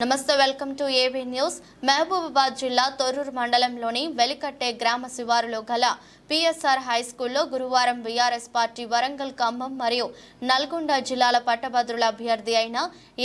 నమస్తే welcome to AV news. Mahabubabad జిల్లా తొర్రూరు మండలంలోని వెలికట్టే గ్రామ శివారులో గల పిఎస్ఆర్ హై స్కూల్లో గురువారం బీఆర్ఎస్ పార్టీ వరంగల్ ఖమ్మం మరియు నల్గొండ జిల్లాల పట్టభద్రుల అభ్యర్థి అయిన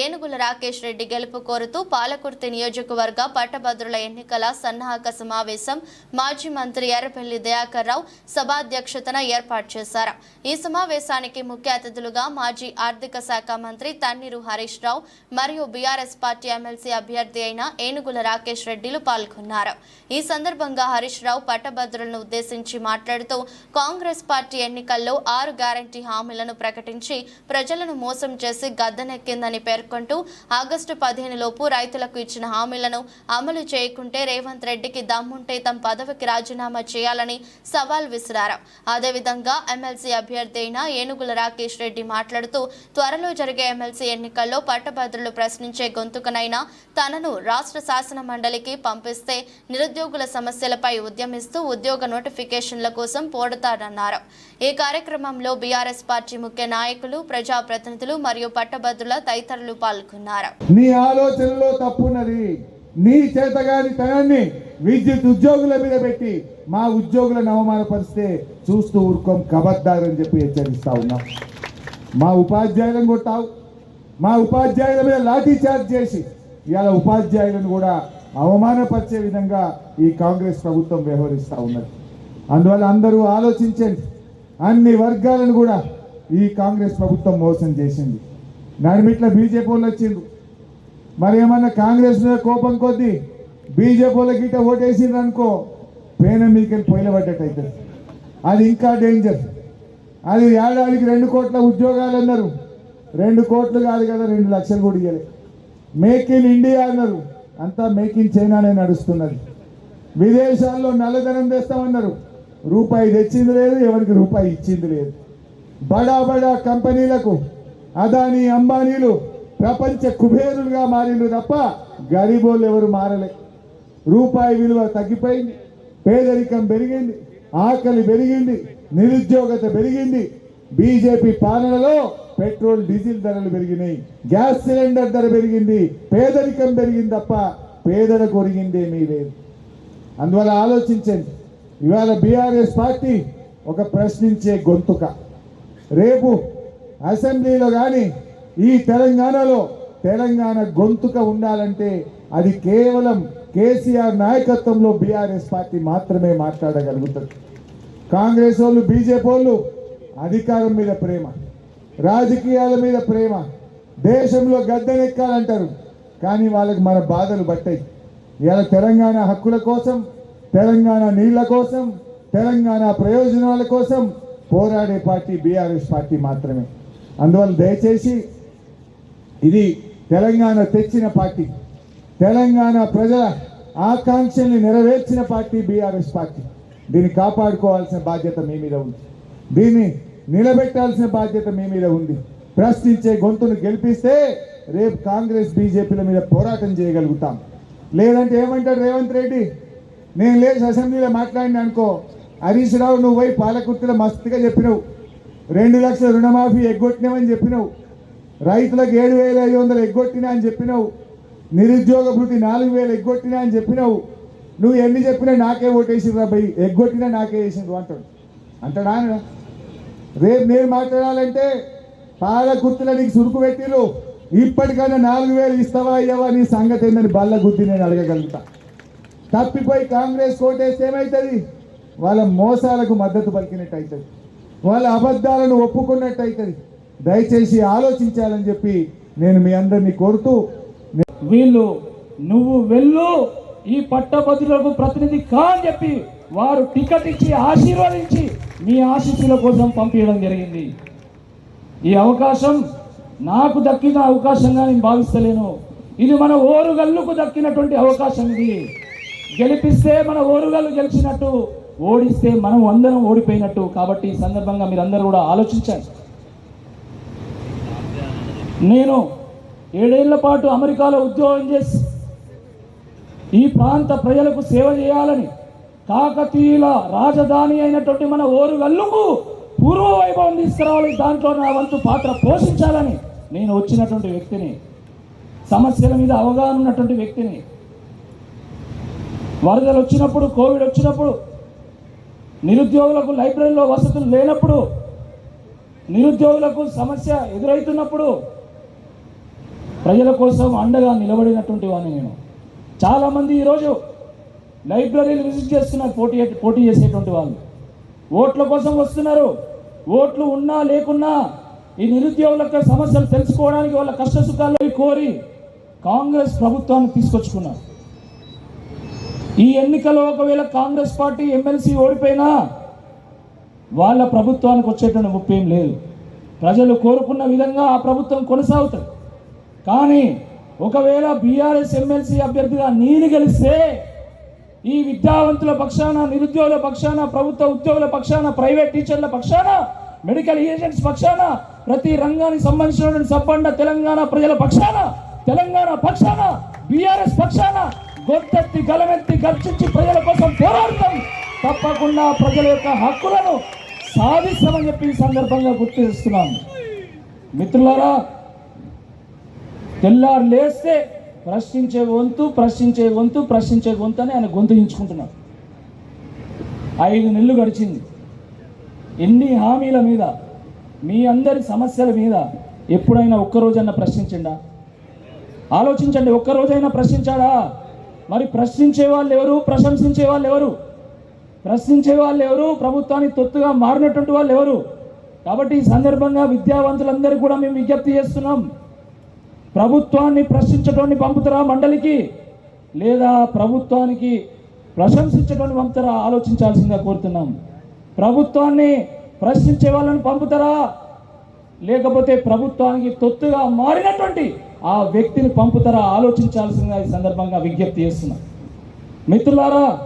ఏనుగుల రాకేష్ రెడ్డి గెలుపు కోరుతూ పాలకుర్తి నియోజకవర్గ పట్టభద్రుల ఎన్నికల సన్నాహక సమావేశం మాజీ మంత్రి ఎర్రపల్లి దయాకర్ రావు సభాధ్యక్షతన ఏర్పాటు చేశారు. ఈ సమావేశానికి ముఖ్య అతిథులుగా మాజీ ఆర్థిక శాఖ మంత్రి తన్నీరు హరీష్ రావు మరియు బీఆర్ఎస్ పార్టీ ఎమ్మెల్సీ అభ్యర్థి అయిన ఏనుగుల రాకేష్ రెడ్డిలు పాల్గొన్నారు. ఈ సందర్భంగా హరీష్ రావు పట్టభద్రులను ఉద్దేశించి మాట్లాడుతూ కాంగ్రెస్ పార్టీ ఎన్నికల్లో ఆరు గ్యారంటీ హామీలను ప్రకటించి ప్రజలను మోసం చేసి గద్దెనెక్కిందని పేర్కొంటూ ఆగస్టు పదిహేను లోపు రైతులకు ఇచ్చిన హామీలను అమలు చేయకుంటే రేవంత్ రెడ్డికి దమ్ముంటే తమ పదవికి రాజీనామా చేయాలని సవాల్ విసిరారు. అదేవిధంగా ఎమ్మెల్సీ అభ్యర్థి అయిన ఏనుగుల రాకేష్ రెడ్డి మాట్లాడుతూ త్వరలో జరిగే ఎమ్మెల్సీ ఎన్నికల్లో పట్టభద్రులు ప్రశ్నించే గొంతుకనైనా తనను రాష్ట్ర శాసన మండలికి పంపిస్తే నిరుద్యోగుల సమస్యలపై ఉద్యమిస్తూ ఉద్యోగ నోటిఫికేషన్ పనుల కోసం పోడతాడన్నారు ఈ కార్యక్రమంలో బీఆర్ఎస్ పార్టీ ముఖ్య నాయకులు ప్రజాప్రతినిధులు మరియు పట్టభద్రుల తదితరులు పాల్గొన్నారు. నీ ఆలోచనలో తప్పున్నది. నీ చేతగాని తనాన్ని విద్యుత్ ఉద్యోగుల మీద పెట్టి మా ఉద్యోగులను అవమానపరిస్తే చూస్తూ ఊరుకోం కబద్దారని చెప్పి హెచ్చరిస్తా ఉన్నాం. మా ఉపాధ్యాయులను కొట్టావు. మా ఉపాధ్యాయుల మీద లాఠీ చార్జ్ చేసి ఇవాళ ఉపాధ్యాయులను కూడా అవమానపరిచే విధంగా ఈ కాంగ్రెస్ ప్రభుత్వం వ్యవహరిస్తూ ఉన్నది. అందువల్ల అందరూ ఆలోచించండి. అన్ని వర్గాలను కూడా ఈ కాంగ్రెస్ ప్రభుత్వం మోసం చేసింది. నడిమిట్ల బీజేపీ వాళ్ళు వచ్చిండ్రు. మరి ఏమన్నా కాంగ్రెస్ మీద కోపం కొద్దీ బీజేపీ వాళ్ళకి గిట్ట ఓటేసిండ్రు అనుకో పేన మీకెళ్ళి పొయ్యబడ్డట్టు అవుతుంది అది ఇంకా డేంజర్ అది ఏడాదికి రెండు కోట్ల ఉద్యోగాలు అన్నారు. రెండు కోట్లు కాదు కదా రెండు లక్షలు కూడా ఇవ్వలే మేక్ ఇన్ ఇండియా అన్నారు. అంతా మేక్ ఇన్ చైనానే నడుస్తున్నది. విదేశాల్లో నల్లధనం తెస్తామన్నారు రూపాయి తెచ్చింది లేదు ఎవరికి రూపాయి ఇచ్చింది లేదు. బడా బడా కంపెనీలకు అదానీ అంబానీలు ప్రపంచ కుబేరులుగా మారిండు తప్ప గరీబోళ్ళు ఎవరు మారలే. రూపాయి విలువ తగ్గిపోయింది పేదరికం పెరిగింది ఆకలి పెరిగింది నిరుద్యోగత పెరిగింది. బీజేపీ పాలనలో పెట్రోల్ డీజిల్ ధరలు పెరిగినాయి. గ్యాస్ సిలిండర్ ధర పెరిగింది పేదరికం పెరిగింది తప్ప పేదలకు ఒరిగిందేమీ లేదు. అందువల్ల ఆలోచించండి. ఇవాళ బీఆర్ఎస్ పార్టీ ఒక ప్రశ్నించే గొంతుక. రేపు అసెంబ్లీలో కానీ ఈ తెలంగాణలో తెలంగాణ గొంతుక ఉండాలంటే అది కేవలం కేసీఆర్ నాయకత్వంలో బీఆర్ఎస్ పార్టీ మాత్రమే మాట్లాడగలుగుతుంది. కాంగ్రెస్ వాళ్ళు బీజేపీ వాళ్ళు అధికారం మీద ప్రేమ రాజకీయాల మీద ప్రేమ దేశంలో గద్దెనెక్కాలంటారు. కానీ వాళ్ళకి మన బాధలు పట్టాయి. ఇలా తెలంగాణ హక్కుల కోసం తెలంగాణ నీళ్ళ కోసం తెలంగాణ ప్రయోజనాల కోసం పోరాడే పార్టీ బీఆర్ఎస్ పార్టీ మాత్రమే. అందువల్ల దయచేసి ఇది తెలంగాణ తెచ్చిన పార్టీ తెలంగాణ ప్రజల ఆకాంక్షల్ని నెరవేర్చిన పార్టీ బీఆర్ఎస్ పార్టీ. దీన్ని కాపాడుకోవాల్సిన బాధ్యత మీ మీద ఉంది. దీన్ని నిలబెట్టాల్సిన బాధ్యత మీ మీద ఉంది. ప్రశ్నించే గొంతును గెలిపిస్తే రేపు కాంగ్రెస్ బీజేపీల మీద పోరాటం చేయగలుగుతాం. లేదంటే ఏమంటాడు రేవంత్ రెడ్డి? నేను లేచి అసెంబ్లీలో మాట్లాడిన అనుకో హరీష్ రావు నువ్వు పోయి పాలకుర్తిలో మస్తుగా చెప్పినావు. రెండు లక్షల రుణమాఫీ ఎగ్గొట్టినావని చెప్పినావు. రైతులకు ఏడు వేల ఐదు వందలు ఎగ్గొట్టినా అని చెప్పినావు. నిరుద్యోగ భృతి నాలుగు వేలు ఎగ్గొట్టినా అని చెప్పినావు. నువ్వు ఎన్ని చెప్పినా నాకే ఓటేసిర్రా రాబోయి ఎగ్గొట్టినా నాకే వేసింది అంటాడు. అంటాడా ఆయన? రేపు నేను మాట్లాడాలంటే పాలకుర్తిలో నీకు సురుకు పెట్టిరు ఇప్పటికైనా నాలుగు వేలు ఇస్తావా అయ్యావా? నీ సంగతి ఏందని బల్ల గుద్ది నేను అడగగలుగుతా. తప్పిపోయి కాంగ్రెస్ కోటేస్తే ఏమవుతుంది వాళ్ళ మోసాలకు మద్దతు పలికినట్టు అవుతుంది వాళ్ళ అబద్ధాలను ఒప్పుకున్నట్టు అవుతుంది దయచేసి ఆలోచించాలని చెప్పి నేను మీ అందరినీ కోరుతూ వీళ్ళు నువ్వు వెళ్ళు ఈ పట్టభద్రులకు ప్రతినిధి కా అని చెప్పి వారు టికెట్ ఇచ్చి ఆశీర్వదించి మీ ఆశీస్సుల కోసం పంపించడం జరిగింది. ఈ అవకాశం నాకు దక్కిన అవకాశంగా నేను భావిస్తలేను. ఇది మన ఓరుగల్లుకు దక్కినటువంటి అవకాశం ఇది. గెలిపిస్తే మన ఓరుగల్లు గెలిచినట్టు ఓడిస్తే మనం అందరం ఓడిపోయినట్టు. కాబట్టి ఈ సందర్భంగా మీరందరూ కూడా ఆలోచించండి. నేను ఏడేళ్ళ పాటు అమెరికాలో ఉద్యోగం చేసి ఈ ప్రాంత ప్రజలకు సేవ చేయాలని కాకతీయుల రాజధాని అయినటువంటి మన ఓరుగల్లుకు పూర్వ వైభవం తీసుకురావాలి. దాంట్లో నా వంతు పాత్ర పోషించాలని నేను వచ్చినటువంటి వ్యక్తిని సమస్యల మీద అవగాహన ఉన్నటువంటి వ్యక్తిని వరదలు వచ్చినప్పుడు కోవిడ్ వచ్చినప్పుడు నిరుద్యోగులకు లైబ్రరీలో వసతులు లేనప్పుడు నిరుద్యోగులకు సమస్య ఎదురవుతున్నప్పుడు ప్రజల కోసం అండగా నిలబడినటువంటి వాడిని నేను. చాలామంది ఈరోజు లైబ్రరీలు విజిట్ చేస్తున్నారు పోటీ పోటీ చేసేటువంటి వాళ్ళు. ఓట్ల కోసం వస్తున్నారు. ఓట్లు ఉన్నా లేకున్నా ఈ నిరుద్యోగుల సమస్యలు తెలుసుకోవడానికి వాళ్ళ కష్టసుఖాలు కోరి కాంగ్రెస్ ప్రభుత్వాన్ని తీసుకొచ్చుకున్నారు. ఈ ఎన్నికలో ఒకవేళ కాంగ్రెస్ పార్టీ ఎమ్మెల్సీ ఓడిపోయినా వాళ్ళ ప్రభుత్వానికి వచ్చేటువంటి ముప్పేం ఏం లేదు. ప్రజలు కోరుకున్న విధంగా ఆ ప్రభుత్వం కొనసాగుతుంది. కానీ ఒకవేళ బీఆర్ఎస్ ఎమ్మెల్సీ అభ్యర్థిగా నేను గెలిస్తే ఈ విద్యావంతుల పక్షాన నిరుద్యోగుల పక్షాన ప్రభుత్వ ఉద్యోగుల పక్షాన ప్రైవేట్ టీచర్ల పక్షాన మెడికల్ ఏజెంట్స్ పక్షాన ప్రతి రంగానికి సంబంధించినటువంటి సబ్బండ తెలంగాణ ప్రజల పక్షాన తెలంగాణ పక్షాన బీఆర్ఎస్ పక్షాన గొంతెత్తి గలమెత్తి గర్జించి ప్రజల కోసం పోరాడతాం తప్పకుండా ప్రజల యొక్క హక్కులను సాధిస్తామని చెప్పి ఈ సందర్భంగా గుర్తు చేస్తున్నాం మిత్రులారా తెల్లారు లేస్తే ప్రశ్నించే వంతు ప్రశ్నించే వంతు ప్రశ్నించే గొంతు అని ఆయన గొంతుంచుకుంటున్నాను ఐదు నెలలు గడిచింది. ఎన్ని హామీల మీద మీ అందరి సమస్యల మీద ఎప్పుడైనా ఒక్కరోజైనా ప్రశ్నించండా? ఆలోచించండి ఒక్కరోజైనా ప్రశ్నించాడా? మరి ప్రశ్నించే వాళ్ళు ఎవరు ప్రశంసించే వాళ్ళు ఎవరు ప్రశ్నించే వాళ్ళు ఎవరు ప్రభుత్వానికి తొత్తుగా మారినటువంటి వాళ్ళు ఎవరు కాబట్టి ఈ సందర్భంగా విద్యావంతులందరూ కూడా మేము విజ్ఞప్తి చేస్తున్నాం. ప్రభుత్వాన్ని ప్రశ్నించడాన్ని పంపుతారా మండలికి? లేదా ప్రభుత్వానికి ప్రశంసించడాన్ని పంపుతారా? ఆలోచించాల్సిందిగా కోరుతున్నాం. ప్రభుత్వాన్ని ప్రశ్నించే వాళ్ళని పంపుతారా? లేకపోతే ప్రభుత్వానికి తొత్తుగా మారినటువంటి ఆ వ్యక్తిని పంపుతారా ఆలోచించాల్సిందిగా ఈ సందర్భంగా విజ్ఞప్తి చేస్తున్నాం. మిత్రులారా